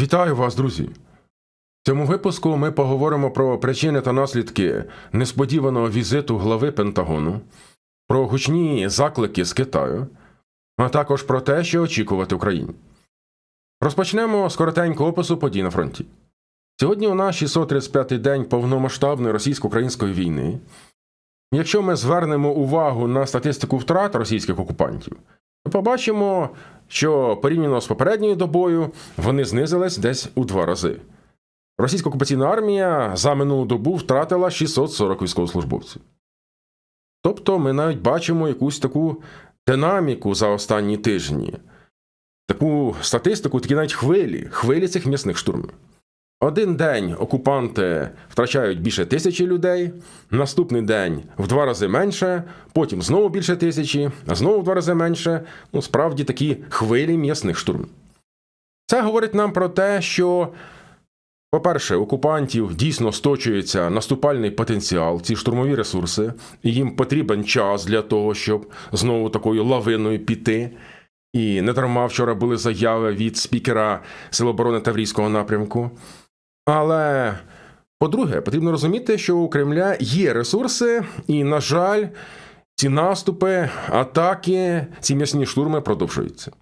Вітаю вас, друзі! В цьому випуску ми поговоримо про причини та наслідки несподіваного візиту глави Пентагону, про гучні заклики з Китаю, а також про те, що очікувати Україні. Розпочнемо з коротенького опису подій на фронті. Сьогодні у нас 635-й день повномасштабної російсько-української війни. Якщо ми звернемо увагу на статистику втрат російських окупантів, то побачимо, що порівняно з попередньою добою вони знизились десь у два рази. Російська окупаційна армія за минулу добу втратила 640 військовослужбовців. Тобто ми навіть бачимо якусь таку динаміку за останні тижні, таку статистику, такі навіть хвилі, хвилі цих м'ясних штурмів. Один день окупанти втрачають більше тисячі людей, наступний день в два рази менше, потім знову більше тисячі, а знову в два рази менше. Ну, справді такі хвилі м'ясних штурмів. Це говорить нам про те, що, по-перше, окупантів дійсно сточується наступальний потенціал, ці штурмові ресурси, і їм потрібен час для того, щоб знову такою лавиною піти. І не дарма вчора були заяви від спікера Сил оборони Таврійського напрямку. Але, по-друге, потрібно розуміти, що у Кремля є ресурси, і, на жаль, ці наступи, атаки, ці м'ясні штурми продовжуються.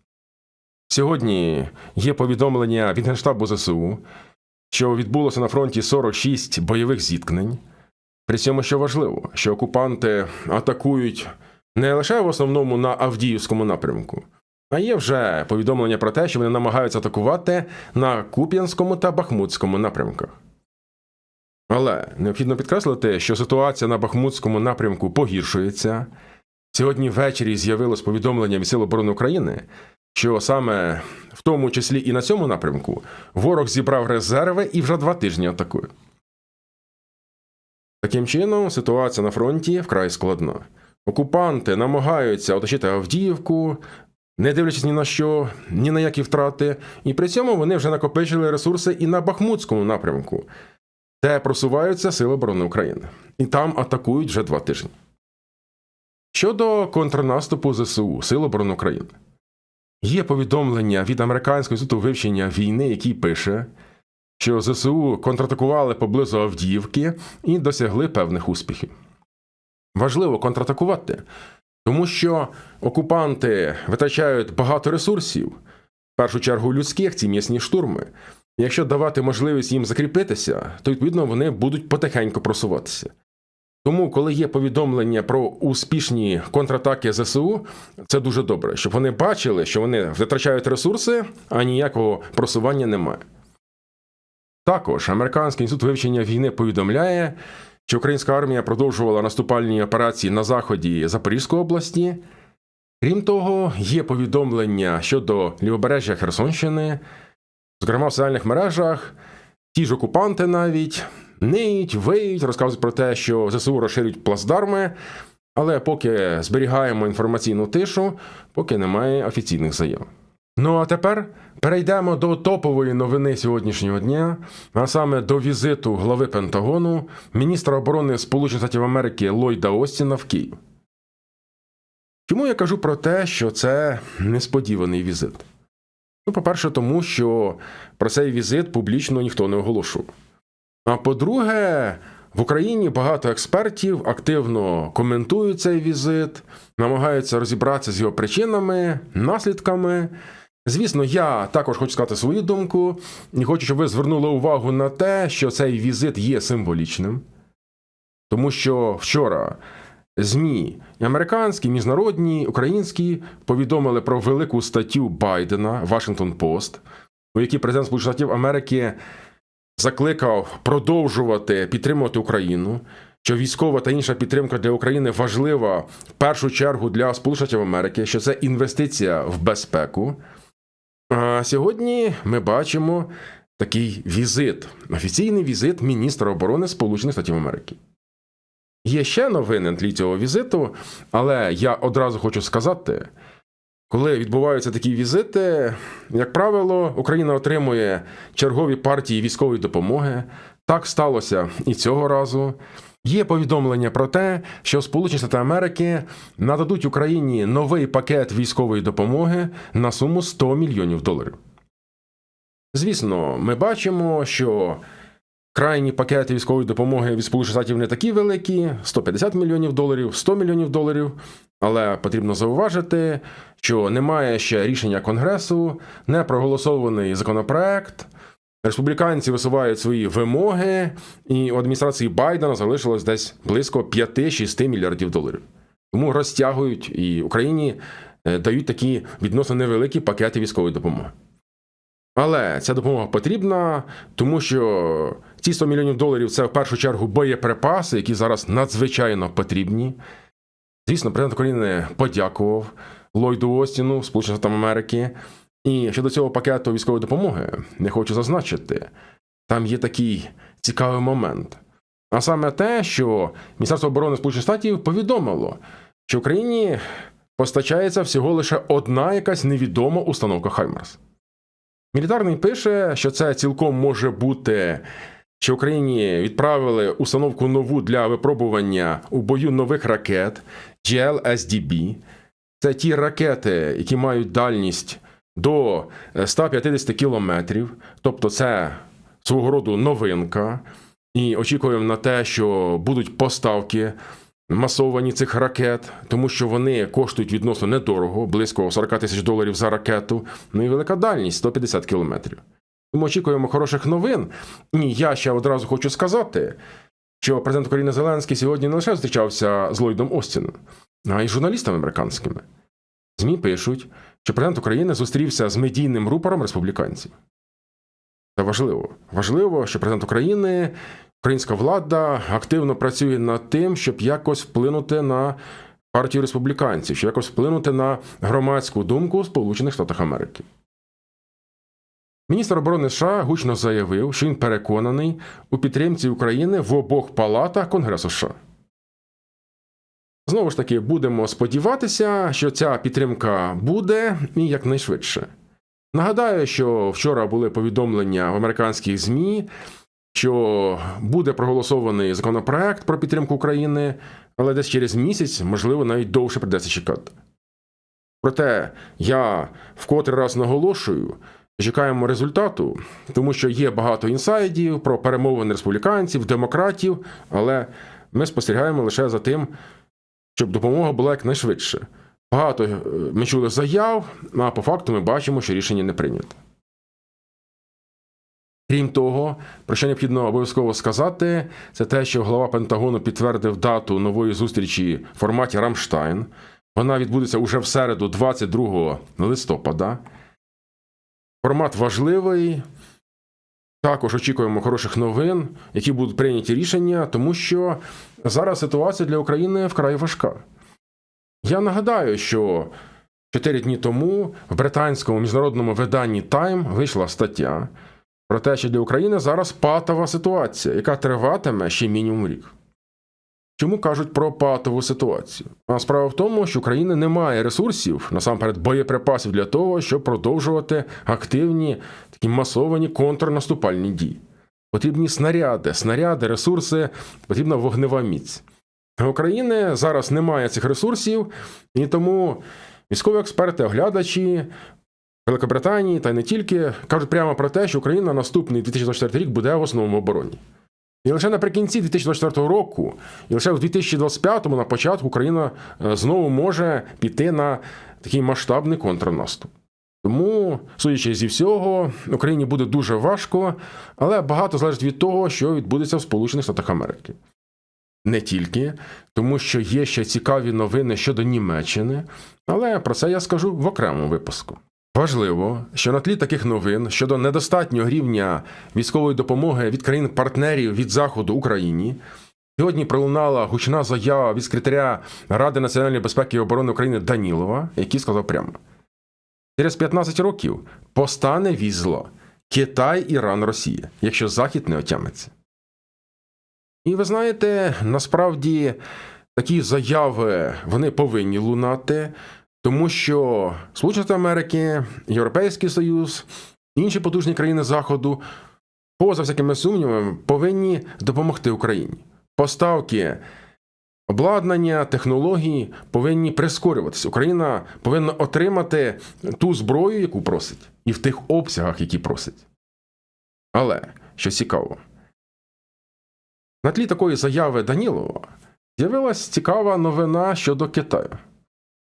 Сьогодні є повідомлення від Генштабу ЗСУ, що відбулося на фронті 46 бойових зіткнень. При цьому, що важливо, що окупанти атакують не лише в основному на Авдіївському напрямку, а є вже повідомлення про те, що вони намагаються атакувати на Куп'янському та Бахмутському напрямках. Але необхідно підкреслити, що ситуація на Бахмутському напрямку погіршується. Сьогодні ввечері з'явилось повідомлення від Сил оборони України, що саме в тому числі і на цьому напрямку ворог зібрав резерви і вже два тижні атакує. Таким чином, ситуація на фронті вкрай складна. Окупанти намагаються оточити Авдіївку, не дивлячись ні на що, ні на які втрати, і при цьому вони вже накопичили ресурси і на Бахмутському напрямку, де просуваються Сили оборони України, і там атакують вже два тижні. Щодо контрнаступу ЗСУ Сил оборони України, є повідомлення від Американського інституту вивчення війни, який пише, що ЗСУ контратакували поблизу Авдіївки і досягли певних успіхів. Важливо контратакувати, тому що окупанти витрачають багато ресурсів, в першу чергу людських, ці м'ясні штурми. Якщо давати можливість їм закріпитися, то відповідно вони будуть потихеньку просуватися. Тому, коли є повідомлення про успішні контратаки ЗСУ, це дуже добре, щоб вони бачили, що вони витрачають ресурси, а ніякого просування немає. Також Американський інститут вивчення війни повідомляє, що українська армія продовжувала наступальні операції на заході Запорізької області. Крім того, є повідомлення щодо лівобережжя Херсонщини, зокрема в соціальних мережах, ті ж окупанти навіть ниють, виють, розказують про те, що ЗСУ розширюють плацдарми, але поки зберігаємо інформаційну тишу, поки немає офіційних заяв. Ну а тепер перейдемо до топової новини сьогоднішнього дня, а саме до візиту глави Пентагону, міністра оборони Сполучених Штатів Америки Ллойда Остіна в Київ. Чому я кажу про те, що це несподіваний візит? Ну, по-перше, тому що про цей візит публічно ніхто не оголошував. А по-друге, в Україні багато експертів активно коментують цей візит, намагаються розібратися з його причинами, наслідками. Звісно, я також хочу сказати свою думку, і хочу, щоб ви звернули увагу на те, що цей візит є символічним, тому що вчора ЗМІ і американські, міжнародні, українські повідомили про велику статтю Байдена Вашингтон Пост, у якій президент Сполучених Штатів Америки закликав продовжувати підтримувати Україну. Що військова та інша підтримка для України важлива в першу чергу для Сполучених Америки, що це інвестиція в безпеку. А сьогодні ми бачимо такий візит, офіційний візит міністра оборони Сполучених Штатів Америки. Є ще новини на тлі цього візиту, але я одразу хочу сказати, коли відбуваються такі візити, як правило, Україна отримує чергові партії військової допомоги. Так сталося і цього разу. Є повідомлення про те, що Сполучені Штати Америки нададуть Україні новий пакет військової допомоги на суму 100 мільйонів доларів. Звісно, ми бачимо, що крайні пакети військової допомоги від Сполучених Штатів не такі великі: 150 мільйонів доларів, 100 мільйонів доларів. Але потрібно зауважити, що немає ще рішення Конгресу, не проголосований законопроект. Республіканці висувають свої вимоги, і у адміністрації Байдена залишилось десь близько 5-6 мільярдів доларів. Тому розтягують і Україні е, дають такі відносно невеликі пакети військової допомоги. Але ця допомога потрібна, тому що ці 100 мільйонів доларів це в першу чергу боєприпаси, які зараз надзвичайно потрібні. Звісно, президент України подякував Ллойду Остіну, Сполучених Штатів Америки. І щодо цього пакету військової допомоги, не хочу зазначити, там є такий цікавий момент. А саме те, що Міністерство оборони Сполучених Штатів повідомило, що Україні постачається всього лише одна якась невідома установка Хаймерс. Мілітарний пише, що це цілком може бути, що Україні відправили установку нову для випробування у бою нових ракет GLSDB. Це ті ракети, які мають дальність до 150 кілометрів, тобто це свого роду новинка. І очікуємо на те, що будуть поставки масовані цих ракет, тому що вони коштують відносно недорого, близько 40 тисяч доларів за ракету. Ну і велика дальність 150 кілометрів. Тому очікуємо хороших новин. І я ще одразу хочу сказати, що президент України Зеленський сьогодні не лише зустрічався з Ллойдом Остіном, а й журналістами американськими. ЗМІ пишуть, що президент України зустрівся з медійним рупором республіканців. Це важливо. Важливо, що президент України, українська влада активно працює над тим, щоб якось вплинути на партію республіканців, щоб якось вплинути на громадську думку Сполучених Штатах Америки. Міністр оборони США гучно заявив, що він переконаний у підтримці України в обох палатах Конгресу США. Знову ж таки, будемо сподіватися, що ця підтримка буде і якнайшвидше. Нагадаю, що вчора були повідомлення в американських ЗМІ, що буде проголосований законопроект про підтримку України, але десь через місяць, можливо, навіть довше придеться чекати. Проте я вкотре раз наголошую, чекаємо результату, тому що є багато інсайдів про перемовини республіканців, демократів, але ми спостерігаємо лише за тим, щоб допомога була якнайшвидше. Багато е, ми чули заяв, а по факту ми бачимо, що рішення не прийнято. Крім того, про що необхідно обов'язково сказати, це те, що голова Пентагону підтвердив дату нової зустрічі в форматі Рамштайн. Вона відбудеться уже в середу, 22 листопада. Формат важливий. Також очікуємо хороших новин, які будуть прийняті рішення, тому що зараз ситуація для України вкрай важка. Я нагадаю, що чотири дні тому в британському міжнародному виданні Time вийшла стаття про те, що для України зараз патова ситуація, яка триватиме ще мінімум рік. Чому кажуть про патову ситуацію? А справа в тому, що України немає ресурсів, насамперед боєприпасів для того, щоб продовжувати активні такі масовані контрнаступальні дії. Потрібні снаряди, снаряди, ресурси, потрібна вогнева міць. України зараз немає цих ресурсів, і тому військові експерти, оглядачі Великобританії та не тільки кажуть прямо про те, що Україна наступний 2024 рік буде в основному обороні. І лише наприкінці 2024 року, і лише в 2025-му на початку Україна е, знову може піти на такий масштабний контрнаступ. Тому, судячи зі всього, Україні буде дуже важко, але багато залежить від того, що відбудеться в Сполучених Штатах Америки. Не тільки, тому що є ще цікаві новини щодо Німеччини, але про це я скажу в окремому випуску. Важливо, що на тлі таких новин щодо недостатнього рівня військової допомоги від країн-партнерів від Заходу Україні. Сьогодні пролунала гучна заява від секретаря Ради національної безпеки і оборони України Данілова, який сказав прямо: через 15 років постане візло Китай, Іран, Росія, якщо Захід не отямиться. І ви знаєте, насправді такі заяви вони повинні лунати, тому що Сполучені Америки, Європейський Союз, інші потужні країни Заходу, поза всякими сумнівами, повинні допомогти Україні. Поставки обладнання, технології повинні прискорюватися. Україна повинна отримати ту зброю, яку просить, і в тих обсягах, які просить. Але що цікаво, на тлі такої заяви Данілова з'явилась цікава новина щодо Китаю.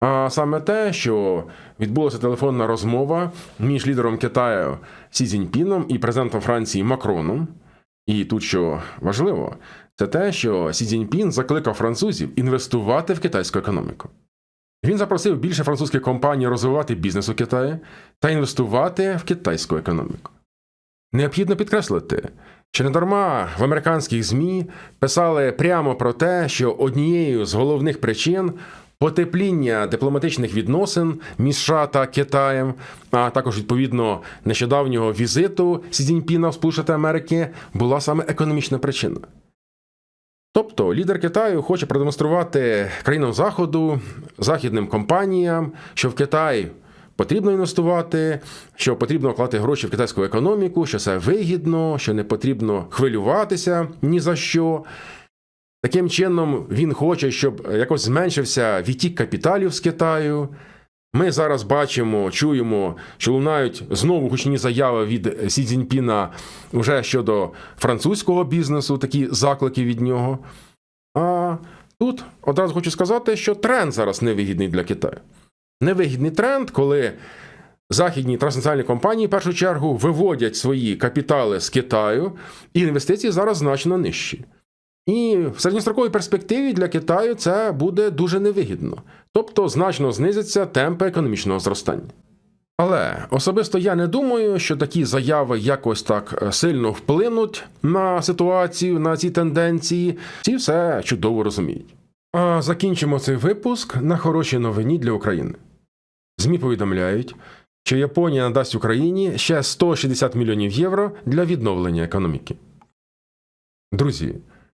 А саме те, що відбулася телефонна розмова між лідером Китаю Сі Цзіньпіном і президентом Франції Макроном. І тут що важливо, це те, що Сі Цзіньпін закликав французів інвестувати в китайську економіку. Він запросив більше французьких компаній розвивати бізнес у Китаї та інвестувати в китайську економіку. Необхідно підкреслити, що недарма в американських ЗМІ писали прямо про те, що однією з головних причин потепління дипломатичних відносин між США та Китаєм, а також відповідно нещодавнього візиту Сі Цзіньпіна в Сполучені Америки була саме економічна причина. Тобто лідер Китаю хоче продемонструвати країнам Заходу, західним компаніям, що в Китай потрібно інвестувати, що потрібно вкладати гроші в китайську економіку, що це вигідно, що не потрібно хвилюватися ні за що. Таким чином, він хоче, щоб якось зменшився відтік капіталів з Китаю. Ми зараз бачимо, чуємо, що лунають знову гучні заяви від Сі Цзіньпіна вже щодо французького бізнесу, такі заклики від нього. А тут одразу хочу сказати, що тренд зараз невигідний для Китаю. Невигідний тренд, коли західні транснаціональні компанії в першу чергу виводять свої капітали з Китаю, і інвестиції зараз значно нижчі. І в середньостроковій перспективі для Китаю це буде дуже невигідно, тобто значно знизяться темпи економічного зростання. Але особисто я не думаю, що такі заяви якось так е, сильно вплинуть на ситуацію, на ці тенденції. Ці все чудово розуміють. А закінчимо цей випуск на хорошій новині для України. ЗМІ повідомляють, що Японія надасть Україні ще 160 мільйонів євро для відновлення економіки. Друзі,